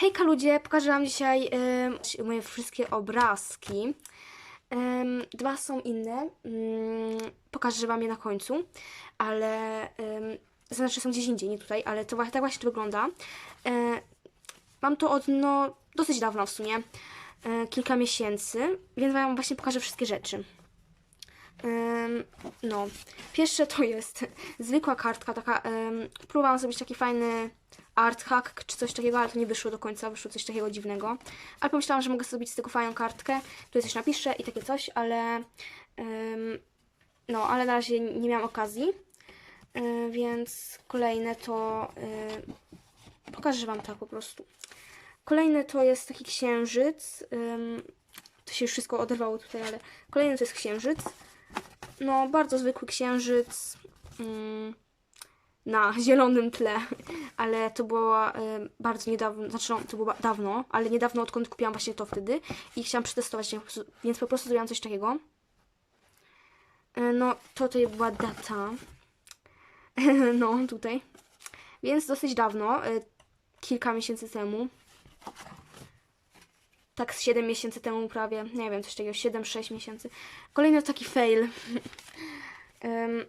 Hejka ludzie, pokażę wam dzisiaj moje wszystkie obrazki. Dwa są inne, mm, pokażę wam je na końcu, ale em, znaczy są gdzieś indziej, nie tutaj, ale to właśnie, tak właśnie to wygląda. E, mam to od no, dosyć dawna w sumie, e, kilka miesięcy, więc wam właśnie pokażę wszystkie rzeczy. No, pierwsze to jest zwykła kartka, taka, um, próbowałam zrobić taki fajny art hack czy coś takiego, ale to nie wyszło do końca, wyszło coś takiego dziwnego. Ale pomyślałam, że mogę zrobić z tego fajną kartkę, tutaj coś napiszę i takie coś, ale em, no, ale na razie nie miałam okazji, E, więc kolejne to e, pokażę Wam tak po prostu. Kolejne to jest taki księżyc, em, to się już wszystko oderwało tutaj, ale kolejny to jest księżyc. No, bardzo zwykły księżyc mm, na zielonym tle, ale to było e, bardzo niedawno, znaczy no, to było dawno, ale niedawno odkąd kupiłam właśnie to wtedy i chciałam przetestować, więc po prostu zrobiłam coś takiego. E, no, to tutaj była data. no, tutaj. Więc dosyć dawno, e, kilka miesięcy temu. Tak z 7 miesięcy temu prawie, nie wiem, coś takiego, 7-6 miesięcy. Kolejny taki fail. Em,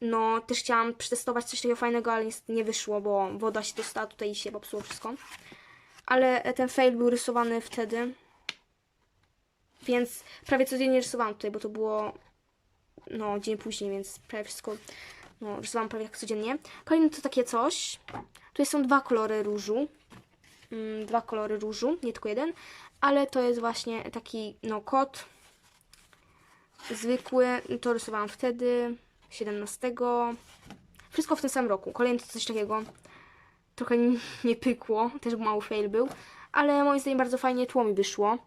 no, też chciałam przetestować coś takiego fajnego, ale nie wyszło, bo woda się dostała tutaj i się popsuło wszystko. Ale e, ten fail był rysowany wtedy. Więc prawie codziennie rysowałam tutaj, bo to było no, dzień później, więc prawie wszystko no, rysowałam prawie jak codziennie. Kolejne to takie coś. Tutaj są dwa kolory różu. Mm, dwa kolory różu, nie tylko jeden. Ale to jest właśnie taki, no, kot. Zwykły. To rysowałam wtedy. 17. Wszystko w tym samym roku. Kolejny to coś takiego. Trochę nie, pykło. Też mały fail był. Ale moim zdaniem bardzo fajnie tło mi wyszło.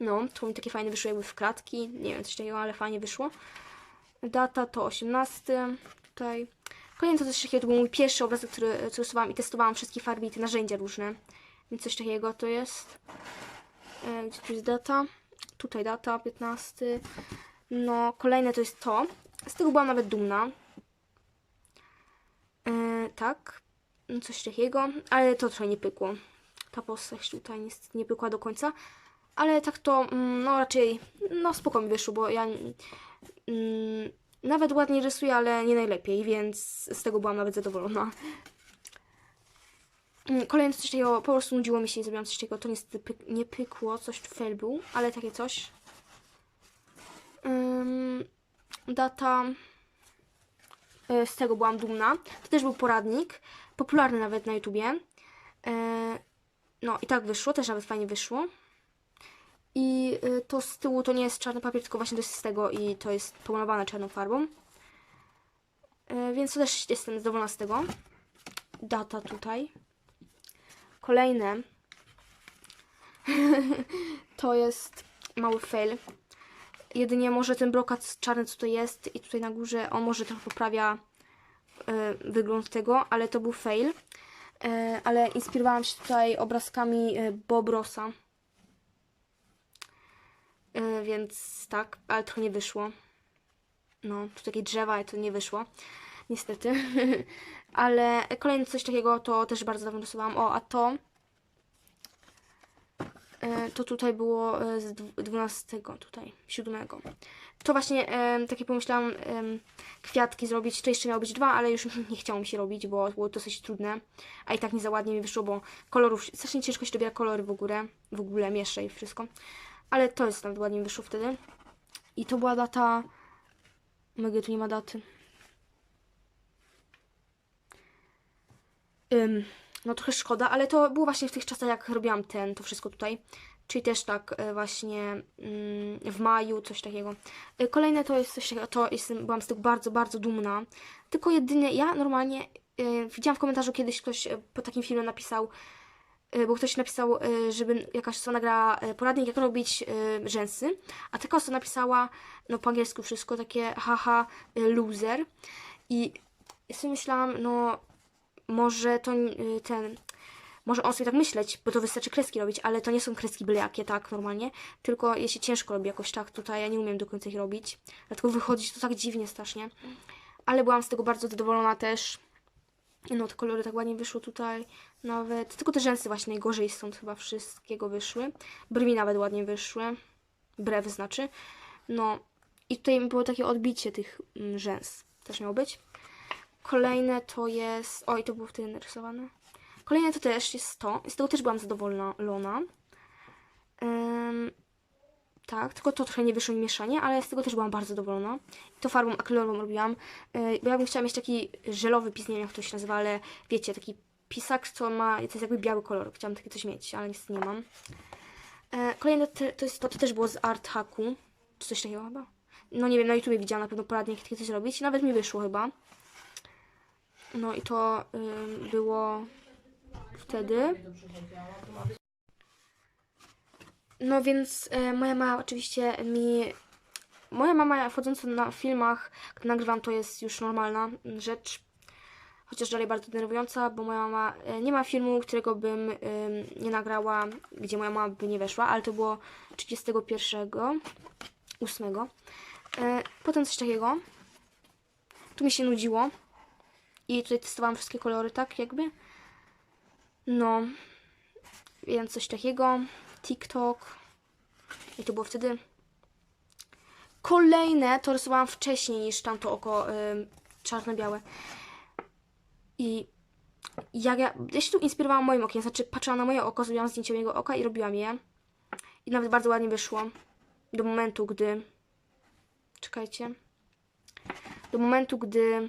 No, tło mi takie fajne wyszło jakby w kratki. Nie wiem, coś takiego, ale fajnie wyszło. Data to 18. Tutaj. Kolejny to coś takiego, to był mój pierwszy obrazek, który, który rysowałam i testowałam wszystkie farby i te narzędzia różne. Więc coś takiego to jest. E, Gdzie tu jest data? Tutaj data, 15. No, kolejne to jest to. Z tego byłam nawet dumna. E, tak. No, Coś takiego. Ale to trochę nie pykło. Ta postać tutaj niestety nie pykła do końca. Ale tak to, mm, no raczej, no spoko mi wyszło, bo ja mm, nawet ładnie rysuję, ale nie najlepiej, więc z tego byłam nawet zadowolona. Mm, Kolejne coś takiego, po prostu nudziło mi się i zrobiłam coś takiego, to niestety pyk, nie pykło, coś fail był, ale takie coś. Ym, data, y, z tego byłam dumna. To też był poradnik, popularny nawet na YouTubie. Y, no i tak wyszło, też nawet fajnie wyszło. I y, to z tyłu to nie jest czarny papier, tylko właśnie to jest z tego i to jest pomalowane czarną farbą. Y, Więc to też jestem zadowolona z tego. Data tutaj. Kolejne to jest mały fail. Jedynie może ten brokat czarny, co to jest i tutaj na górze, on może trochę poprawia y, wygląd tego, ale to był fail. Ale inspirowałam się tutaj obrazkami y, Y, więc tak, ale trochę nie wyszło. No, tu takie drzewa, ale to nie wyszło. Niestety. ale kolejne coś takiego to też bardzo dawno rysowałam. O, a to y, to tutaj było y, z dwu- 12 tutaj, 7. To właśnie takie pomyślałam kwiatki zrobić. To jeszcze miało być dwa, ale już nie chciało mi się robić, bo było dosyć trudne. A i tak nie za ładnie mi wyszło, bo kolorów, strasznie ciężko się dobiera kolory w ogóle. W ogóle miesza i wszystko. Ale to jest nawet ładnie wyszło wtedy. I to była data... Mega, tu nie ma daty. Ym, no trochę szkoda, ale to było właśnie w tych czasach, jak robiłam ten, to wszystko tutaj. Czyli też tak e, właśnie mm, w maju, coś takiego. E, Kolejne to jest coś takiego, to jestem, byłam z tego bardzo, bardzo dumna. Tylko jedynie ja normalnie e, widziałam w komentarzu kiedyś ktoś po takim filmie napisał, bo ktoś napisał, e, żeby jakaś osoba nagrała e, poradnik, jak robić e, rzęsy, a taka osoba napisała, no po angielsku wszystko, takie haha, e, loser. I sobie myślałam, no może to ten. Może on sobie tak myśleć, bo to wystarczy kreski robić, ale to nie są kreski byle jakie, tak, normalnie. Tylko je się ciężko robi jakoś tak tutaj, ja nie umiem do końca ich robić. Dlatego wychodzi to tak dziwnie strasznie. Ale byłam z tego bardzo zadowolona też. No, te kolory tak ładnie wyszły tutaj. Nawet, tylko te rzęsy właśnie najgorzej stąd chyba wszystkiego wyszły. Brwi nawet ładnie wyszły. Brew znaczy. No, i tutaj było takie odbicie tych mm, rzęs. Też miało być. Kolejne to jest... Oj, to było wtedy narysowane. Kolejne to też jest to. Z tego też byłam zadowolona. Lona. Tak, tylko to trochę nie wyszło mi mieszanie, ale z tego też byłam bardzo zadowolona. To farbą akrylową robiłam, yy, bo ja bym chciała mieć taki żelowy pis, nie wiem jak to się nazywa, ale wiecie, taki pisak, co ma, to jest jakby biały kolor. Chciałam takie coś mieć, ale niestety nie mam. E, kolejne te, to jest to, to też było z Art Hacku, czy coś takiego chyba. No nie wiem, na YouTubie widziałam na pewno poradnie, jak takie coś zrobić. Nawet mi wyszło chyba. No i to było wtedy. No więc e, moja mama oczywiście mi... Moja mama wchodząca na filmach, gdy nagrywam, to jest już normalna rzecz. Chociaż dalej bardzo denerwująca, bo moja mama e, nie ma filmu, którego bym ym, nie nagrała, gdzie moja mama by nie weszła, ale to było 31, 8. E, potem coś takiego. Tu mi się nudziło. I tutaj testowałam wszystkie kolory, tak jakby. No. Więc coś takiego. TikTok. I to było wtedy. Kolejne to rysowałam wcześniej niż tamto oko ym, czarno-białe. I jak ja, ja się tu inspirowałam moim okiem, znaczy patrzyłam na moje oko, zrobiłam zdjęcie mojego oka i robiłam je. I nawet bardzo ładnie wyszło. Do momentu, gdy... Czekajcie. Do momentu, gdy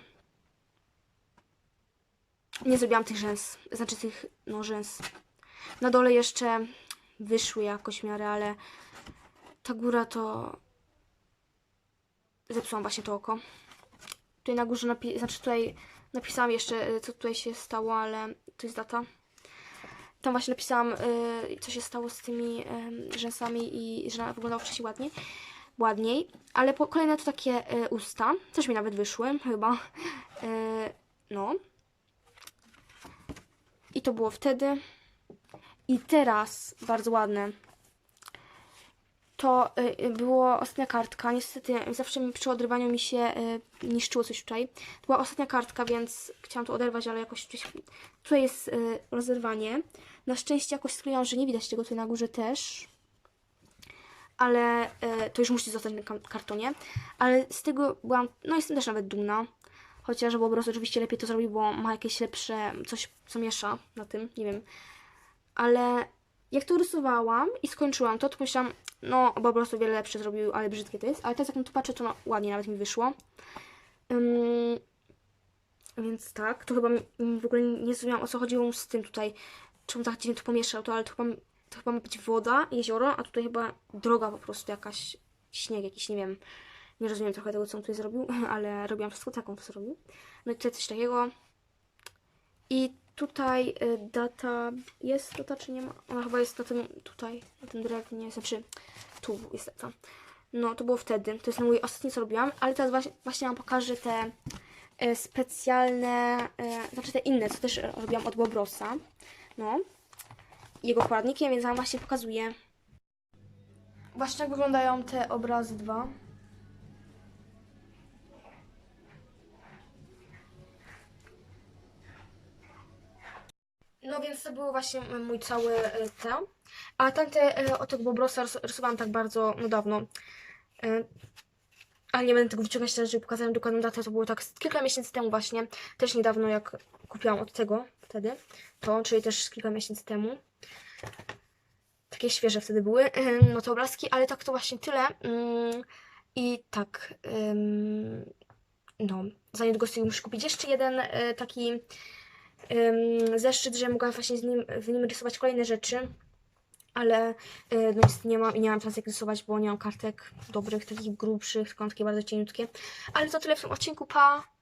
nie zrobiłam tych rzęs, znaczy tych, no rzęs. Na dole jeszcze wyszły jakoś w miarę, ale ta góra to zepsułam właśnie to oko. Tutaj na górze, napi- znaczy tutaj napisałam jeszcze, y, co tutaj się stało, ale to jest data. Tam właśnie napisałam, y, co się stało z tymi y, rzęsami i że wyglądało wcześniej ładniej. Ładniej, ale po, kolejne to takie y, usta. Też mi nawet wyszły, chyba. Y, no. I to było wtedy. I teraz, bardzo ładne. To y, było ostatnia kartka. Niestety zawsze mi przy odrywaniu mi się y, niszczyło coś tutaj. To była ostatnia kartka, więc chciałam to oderwać, ale jakoś tutaj, tutaj jest y, rozerwanie. Na szczęście jakoś skleiłam, że nie widać tego tutaj na górze też. Ale y, to już musi zostać na ka- kartonie. Ale z tego byłam, no jestem też nawet dumna. Chociaż prostu oczywiście lepiej to zrobił, bo ma jakieś lepsze, coś co miesza na tym, nie wiem. Ale jak to rysowałam i skończyłam to, to myślałam, no po prostu wiele lepsze zrobił, ale brzydkie to jest. Ale teraz jak na to patrzę, to no, ładnie nawet mi wyszło. Ym, więc tak, to chyba w ogóle nie zrozumiałam o co chodziło z tym tutaj. Czemu tak dziwnie to pomieszał to, ale to chyba, to chyba ma być woda, jezioro, a tutaj chyba droga po prostu jakaś, śnieg jakiś, nie wiem. Nie rozumiem trochę tego, co on tutaj zrobił, ale robiłam wszystko tak, on to zrobił. No i tutaj coś takiego. I tutaj y, data, jest data czy nie ma? Ona chyba jest na tym, tutaj, na tym drewnie, znaczy tu jest data. No, to było wtedy, to jest mój ostatni, co robiłam, ale teraz właśnie, właśnie Wam pokażę te e, specjalne, e, znaczy te inne, co też robiłam od Bobrosa. No, jego poradnikiem, więc Wam właśnie pokazuję. Właśnie tak wyglądają te obrazy dwa. No więc to było właśnie mój cały e, ten. A tamte e, tego Bobrosa rys- rysowałam tak bardzo no dawno. E, Ale nie będę tego wyciągać teraz, żeby pokazałem dokładną datę. To było tak kilka miesięcy temu właśnie. Też niedawno jak kupiłam od tego wtedy. To, czyli też kilka miesięcy temu. Takie świeże wtedy były. No to obrazki, ale tak to właśnie tyle. Mm, I tak. No, za niedługo sobie muszę kupić jeszcze jeden taki ym, zeszczyt, że mogłam właśnie z nim, w nim rysować kolejne rzeczy, ale y, no nie mam i nie mam czasu jak rysować, bo nie mam kartek dobrych, takich grubszych, tylko takie bardzo cieniutkie. Ale to tyle w tym odcinku, pa!